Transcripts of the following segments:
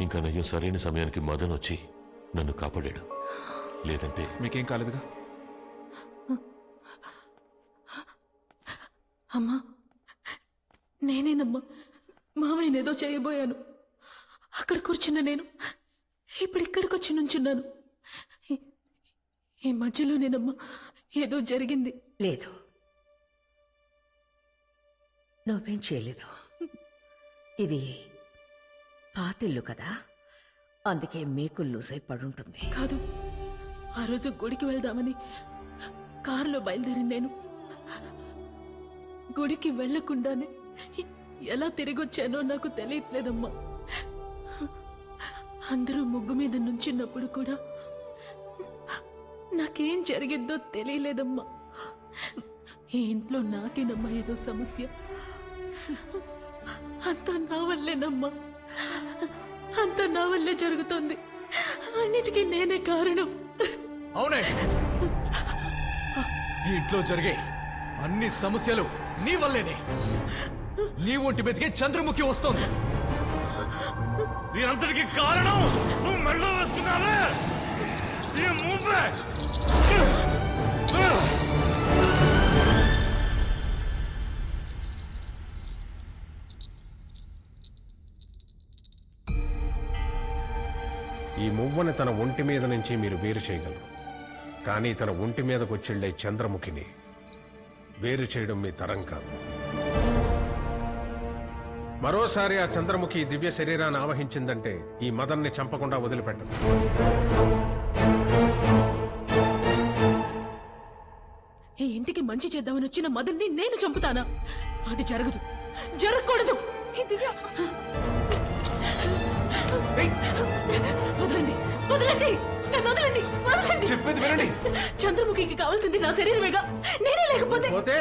ఇంకా నయ్యం సరైన సమయానికి మదన్ వచ్చి నన్ను కాపాడాడు. లేదంటే మీకేం కాలేదుగా? అమ్మా నేనేనమ్మా మావయ్యనేదో చేయబోయాను. అక్కడ కూర్చున్న నేను ఇప్పుడు ఇక్కడికి వచ్చి నుంచున్నాను. ఈ- ఈ మధ్యలోనేనమ్మా ఏదో జరిగింది. లేదు. నువ్వేం చేయలేదు. ఇది పాతిల్లు కదా? అందుకే మీకు లూజ్ అయి పడుంటుంది. కాదు ఆ రోజు గుడికి వెళ్దామని కారులో బయలుదేరి నేను గుడికి వెళ్ళకుండానే ఎలా తిరిగొచ్చానో నాకు తెలియట్లేదమ్మా. అందరూ ముగ్గు మీద నుంచిన్నప్పుడు కూడా నాకేం జరిగిందో తెలియలేదమ్మా. ఈ ఇంట్లో నాకేనమ్మా ఏదో సమస్య. అంతా నా వల్లేనమ్మా. అంతా నా వల్లే జరుగుతోంది. అన్నిటికీ నేనే కారణం. అవునే ఈ ఇంట్లో జరిగే అన్ని సమస్యలు నీ వల్లేనే. నీ ఒంటి మీదకి చంద్రముఖి వస్తోంది. దీనంతటికి కారణం నువ్వు మెళ్ళో వేసుకున్నావే. ఈ మూవే ఈ మువ్వని తన ఒంటి మీద నుంచి మీరు వేరు చేయగలరు. కానీ తన ఒంటి మీదకు చంద్రముఖిని వేరు చేయడం మీ తరం కాదు. మరోసారి ఆ చంద్రముఖి దివ్య శరీరాన్ని ఆవహించిందంటే ఈ మదన్ని చంపకుండా వదిలిపెట్టదు. ఈ ఇంటికి మంచి చేద్దామని వచ్చిన మదన్ని నేను చంపుతానా? అది జరగదు. జరగకూడదు. దివ్య- వదలండి. వదలండి. నన్ను వదలండి. వదలండి. చెప్పేది వినండి. చంద్రముఖికి కావాల్సింది నా శరీరమేగా. నేనే లేకపోతే పోతే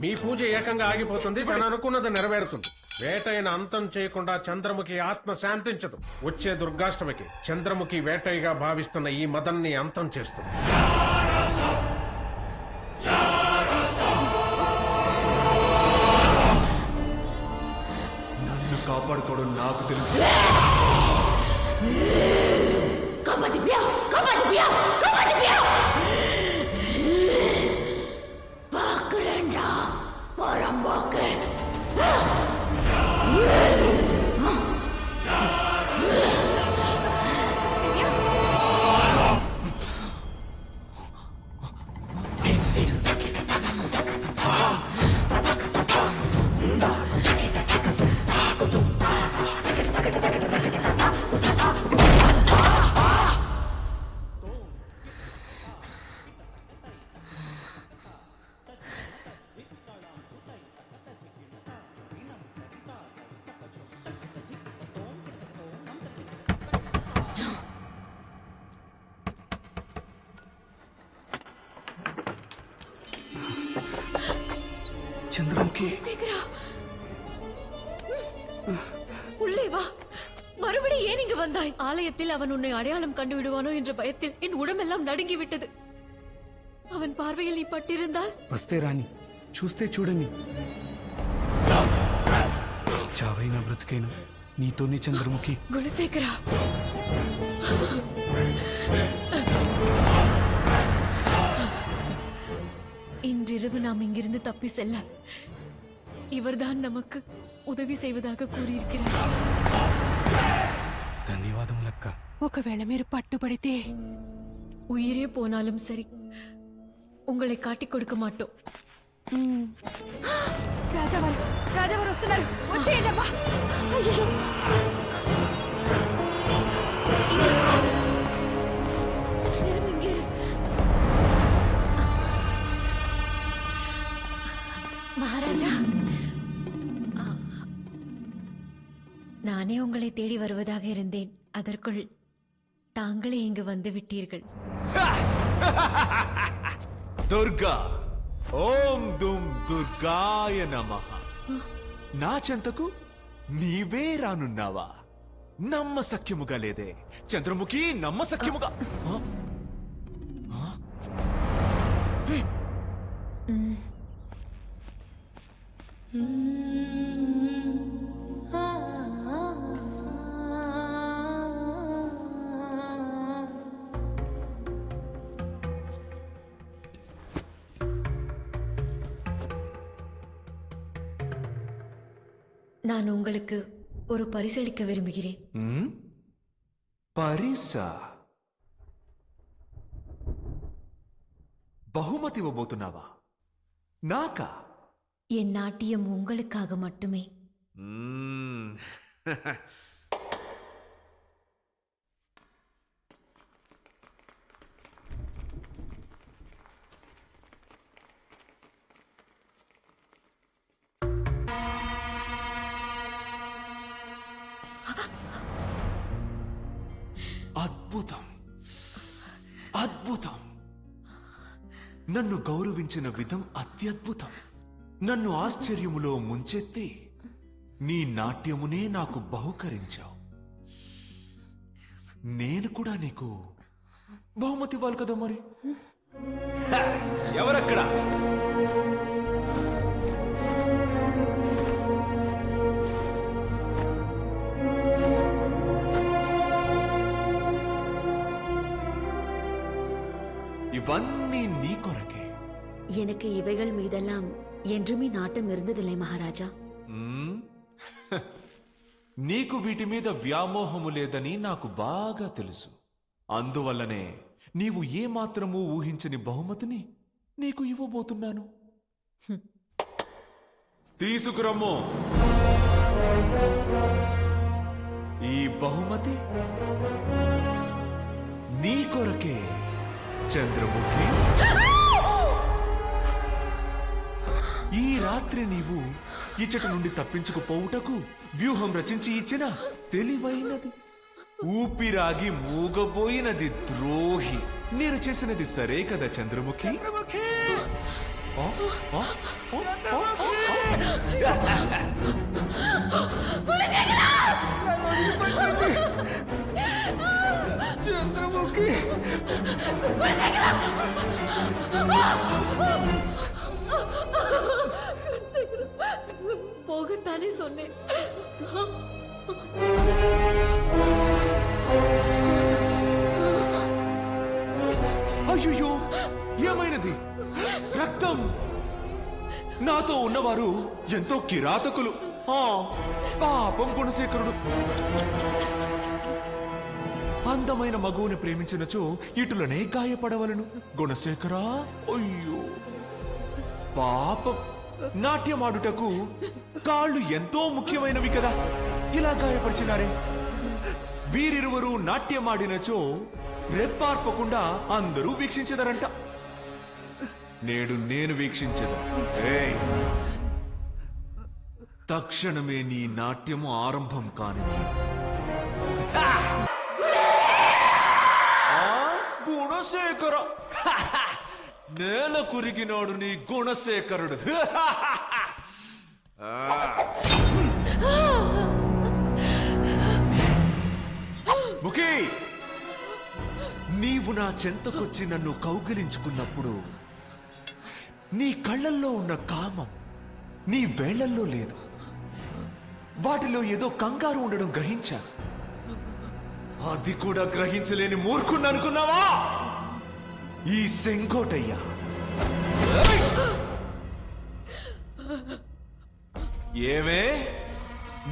మీ పూజ ఏకంగా ఆగిపోతుంది. తను అనుకున్నది నెరవేరుతుంది. వేటైన అంతం చేయకుండా చంద్రముఖి ఆత్మ శాంతించదు. వచ్చే దుర్గాష్టమికి చంద్రముఖి వేటైగా భావిస్తున్న ఈ మదన్ని అంతం చేస్తుంది. కాపాడుకోవడం నాకు తెలుసు Come on, Divya! Come on, Divya! Come on, Divya! Chandramukhi சேகரா உள்ளே வா மறுபடி ஏன் இங்கு வந்தாய் ஆலயத்தில் அவன் உன்னை அடையாளம் கண்டு விடுவானோ என்ற பயத்தில் என் உடம்பெல்லாம் நடுங்கி விட்டது அவன் பார்வையில் நீ பட்டிருந்தால் వస్తే రాని చూస్తే చూడని చావైనా బ్రతికేను నీతోనే చంద్రముఖి குணசேகரா இன்றிரவு நாம் இங்கிருந்து தப்பி செல்ல இவர்தான் நமக்கு உதவி செய்வதாக கூறியிருக்கிறார் ధన్యవాదములక్క ఒకవేళ మీరు పట్టుబడితే உயிரே போனாலும் சரி உங்களை காட்டிக் கொடுக்க மாட்டோம் రాజావారు రాజావారు వస్తున్నారు వచ్చేయండమ్మా అయ్యో நானே உங்களை தேடி வருவதாக இருந்தேன் அதற்குள் தாங்களே இங்கு வந்து விட்டீர்கள் దుర్గా ఓం దుమ్ దుర్గాయ నమః నా చెంతకు నీవే రానున్నావా నమ్మసఖ్యముగా లేదే చంద్రముఖి నమ్మసఖ్యముగా நான் உங்களுக்கு ஒரு பரிசளிக்க விரும்புகிறேன் ம்? పరిసా బహుమతి ఇవ్వబోతున్నావా నాకా என் நாட்டியம் உங்களுக்காக மட்டுமே నన్ను గౌరవించిన విధం అత్యద్భుతం. నన్ను ఆశ్చర్యములో ముంచెత్తి నీ నాట్యమునే నాకు బహుకరించావు. నేను కూడా నీకు బహుమతి ఇవ్వాలి కదా మరి? ఎవరక్కడా ఎవరక్కడ? ఇవన్నీ నీ కొరకే எனக்கு இவைகள் மீதெல்லாம் என்றுமே நாட்டம் இருந்ததில்லை மகாராஜா మ్మ్? హ! నీకు వీటి మీద వ్యామోహము లేదని నాకు బాగా తెలుసు అందువల్లనే నీవు ఏమాత్రమూ ఊహించని బహుమతిని నీకు ఇవ్వబోతున్నాను తీసుకురమ్ము ఈ బహుమతి నీ కొరకే చంద్రముఖి ఈ రాత్రి నీవు ఇచ్చట నుండి తప్పించుకుపోవుటకు వ్యూహం రచించి ఇచ్చిన తెలివైనది ఊపిరాగి మూగబోయినది ద్రోహి నేను చేసినది సరే కదా చంద్రముఖి ఆ? ఆ? ఆ? ఆ? போகத்தானே சொன்னேன் అయ్యో ఏమైనది రక్తం నాతో ఉన్నవారు ఎంతో కిరాతకులు ఆ పాపం గుణశేఖరుడు అందమైన మగువుని ప్రేమించినచో ఇటులనే గాయపడవలను. గుణశేఖరా అయ్యో. పాపం. నాట్యమాడుటకు కాళ్ళు ఎంతో ముఖ్యమైనవి కదా. ఇలా గాయపరిచినారే. వీరిరువరు నాట్యమాడినచో రెప్పార్పకుండా అందరూ వీక్షించదరంట. నేడు నేను వీక్షించదు తక్షణమే నీ నాట్యము ఆరంభం కాని గుణశేఖర నేల కురిగినాడు నీ గుణశేఖరుడు. ముఖీ నీవు నా చెంతకొచ్చి నన్ను కౌగిలించుకున్నప్పుడు నీ కళ్ళల్లో ఉన్న కామం నీ వేళ్ళల్లో లేదు. వాటిలో ఏదో కంగారు ఉండడం గ్రహించా. అది కూడా గ్రహించలేని మూర్ఖుణ్ణి అనుకున్నావా? ఈ సెంకోటయ్యా. ఏమే?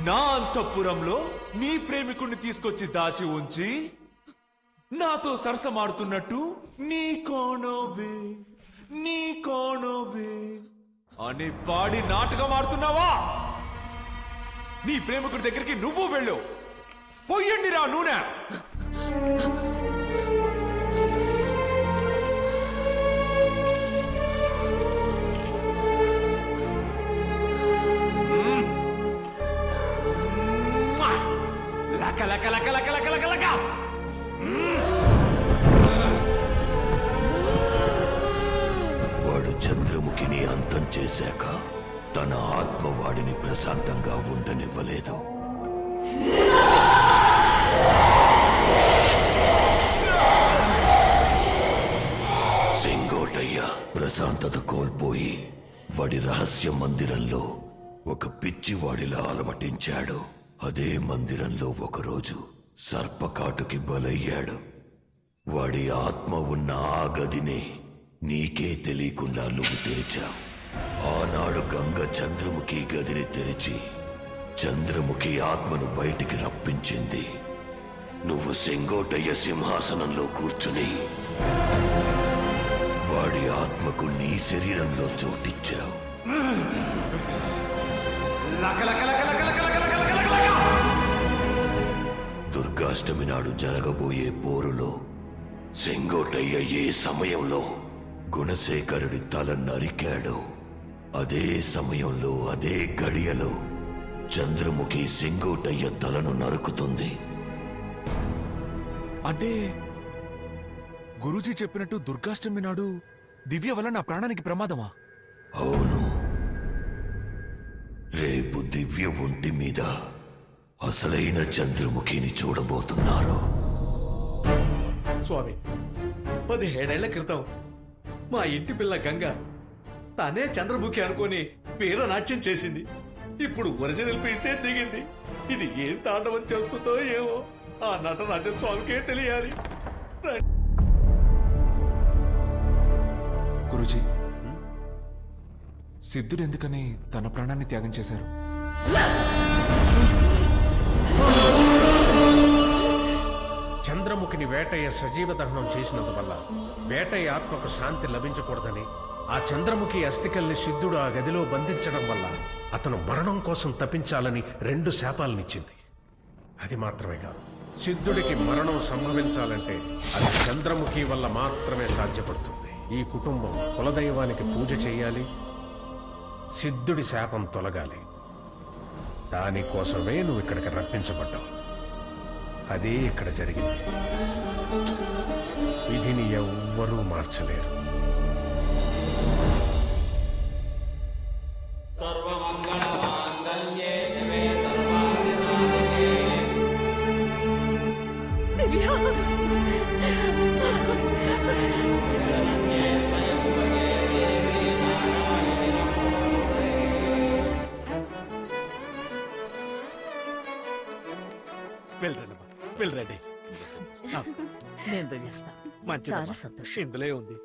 నా అంతఃపురంలో నీ ప్రేమికుణ్ణి తీసుకొచ్చి దాచి ఉంచి నాతో సరసమాడుతున్నట్టు నీ కోణోవే నీ కోణోవే అని పాడి నాటకం ఆడుతున్నావా? నీ ప్రేమికుడి దగ్గరికి నువ్వు వెళ్ళు. పొయ్యండి రా నూనె. లక లక లక లక వాడు చంద్రముఖిని అంతం చేశాక తన ఆత్మ వాడిని ప్రశాంతంగా ఉండనివ్వలేదు. సింగోటయ్య ప్రశాంతత కోల్పోయి వాడి రహస్య మందిరంలో ఒక పిచ్చివాడిలా అలమటించాడు. అదే మందిరంలో ఒకరోజు సర్పకాటుకి బలయ్యాడు. వాడి ఆత్మ ఉన్న ఆ గదిని నీకే తెలియకుండా నువ్వు తెరిచావు. ఆనాడు గంగ చంద్రముఖి గదిని తెరిచి చంద్రముఖి ఆత్మను బయటికి రప్పించింది. నువ్వు సెంగోటయ్య సింహాసనంలో కూర్చుని వాడి ఆత్మకు నీ శరీరంలో చోటిచ్చావు. దుర్గాష్టమి నాడు జరగబోయే పోరులో సెంగోటయ్య ఏ సమయంలో గుణశేఖరుడి తల నరికాడో అదే సమయంలో అదే గడియలో చంద్రముఖి సెంగోటయ్య తలను నరుకుతుంది. అంటే గురూజీ చెప్పినట్టు దుర్గాష్టమి నాడు దివ్య వల్ల నా ప్రాణానికి ప్రమాదమా? అవును. రేపు దివ్య ఒంటి మీద అసలైన చంద్రముఖిని చూడబోతున్నారు. స్వామి పదిహేడేళ్ళ క్రితం మా ఇంటి పిల్ల గంగ తనే చంద్రముఖి అనుకొని వీరనాట్యం చేసింది. ఇప్పుడు ఒరిజినల్ పీసే దిగింది. ఇది ఏం తాండవం చేస్తుందో ఏమో ఆ నటరాజ స్వామికే తెలియాలి. గురూజీ సిద్ధుడు ఎందుకని తన ప్రాణాన్ని త్యాగం చేశారు? చంద్రముఖిని వేటయ్య సజీవ దహనం చేసినందువల్ల వేటయ్య ఆత్మకు శాంతి లభించకూడదని ఆ చంద్రముఖి అస్థికల్ని సిద్ధుడు ఆ గదిలో బంధించడం వల్ల అతను మరణం కోసం తప్పించాలని రెండు శాపాలనిచ్చింది. అది మాత్రమే కాదు సిద్ధుడికి మరణం సంభవించాలంటే అది చంద్రముఖి వల్ల మాత్రమే సాధ్యపడుతుంది. ఈ కుటుంబం కులదైవానికి పూజ చేయాలి సిద్ధుడి శాపం తొలగాలి. దానికోసమే నువ్వు ఇక్కడికి రప్పించబడ్డావు. అదే ఇక్కడ జరిగింది. విధిని ఎవ్వరూ మార్చలేరు. వెళ్ళరండి మేము వెళ్ళొస్తాం మంచిదమ్మా. చాలా సంతోషం. ఇందులో ఉంది